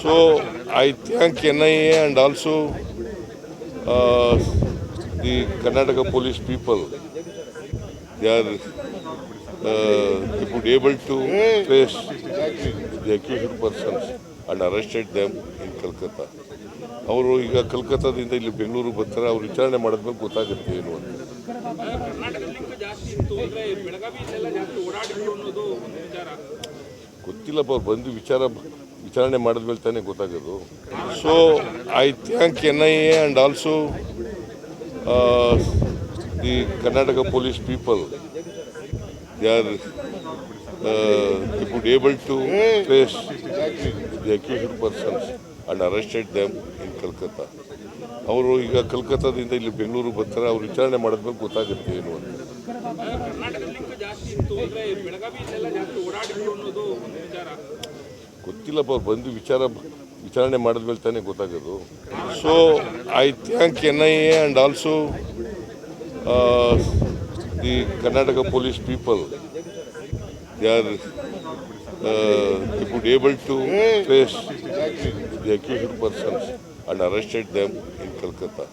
So I thank NIA and also uh, the Karnataka police people. They are uh, they could able to trace the accused persons and arrested them in Calcutta. ಅವರು ಈಗ ಕಲ್ಕತ್ತಾದಿಂದ ಇಲ್ಲಿ ಬೆಂಗಳೂರಿಗೆ ಬರ್ತಾರೆ ಅವ್ರು ವಿಚಾರಣೆ ಮಾಡಿದ್ಮೇಲೆ ಗೊತ್ತಾಗುತ್ತೆ ಏನು ಅಂತ ಗೊತ್ತಿಲ್ಲಪ್ಪ ಅವ್ರು ಬಂದು ವಿಚಾರ ವಿಚಾರಣೆ ಮಾಡಿದ್ಮೇಲೆ ತಾನೇ ಗೊತ್ತಾಗೋದು so I thank N I A and also the Karnataka police people they are could able to trace the accused persons and arrested them in Calcutta ಅವರು ಈಗ ಕಲ್ಕತ್ತಾದಿಂದ ಇಲ್ಲಿ ಬೆಂಗಳೂರು ಬರ್ತಾರೆ. ಅವ್ರು ವಿಚಾರಣೆ ಮಾಡಿದ್ಮೇಲೆ ಗೊತ್ತಾಗುತ್ತೆ ಏನು ಅಂತ. ಗೊತ್ತಿಲ್ಲಪ್ಪ, ಅವ್ರು ಬಂದು ವಿಚಾರ ವಿಚಾರಣೆ ಮಾಡಿದ್ಮೇಲೆ ತಾನೇ ಗೊತ್ತಾಗೋದು. So I thank N I A and also the Karnataka police people they are the able to face the accused persons and arrested them in Calcutta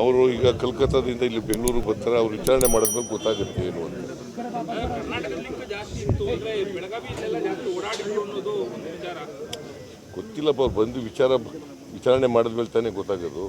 ಅವರು ಈಗ ಕಲ್ಕತ್ತಾದಿಂದ ಇಲ್ಲಿ ಬೆಂಗಳೂರು ಬರ್ತಾರೆ, ಅವ್ರು ವಿಚಾರಣೆ ಮಾಡಿದ್ಮೇಲೆ ಗೊತ್ತಾಗುತ್ತೆ ಏನು ಅಂತ. ಗೊತ್ತಿಲ್ಲಪ್ಪ ಬಂದು ವಿಚಾರ ವಿಚಾರಣೆ ಮಾಡಿದ್ಮೇಲೆ ತಾನೇ ಗೊತ್ತಾಗೋದು.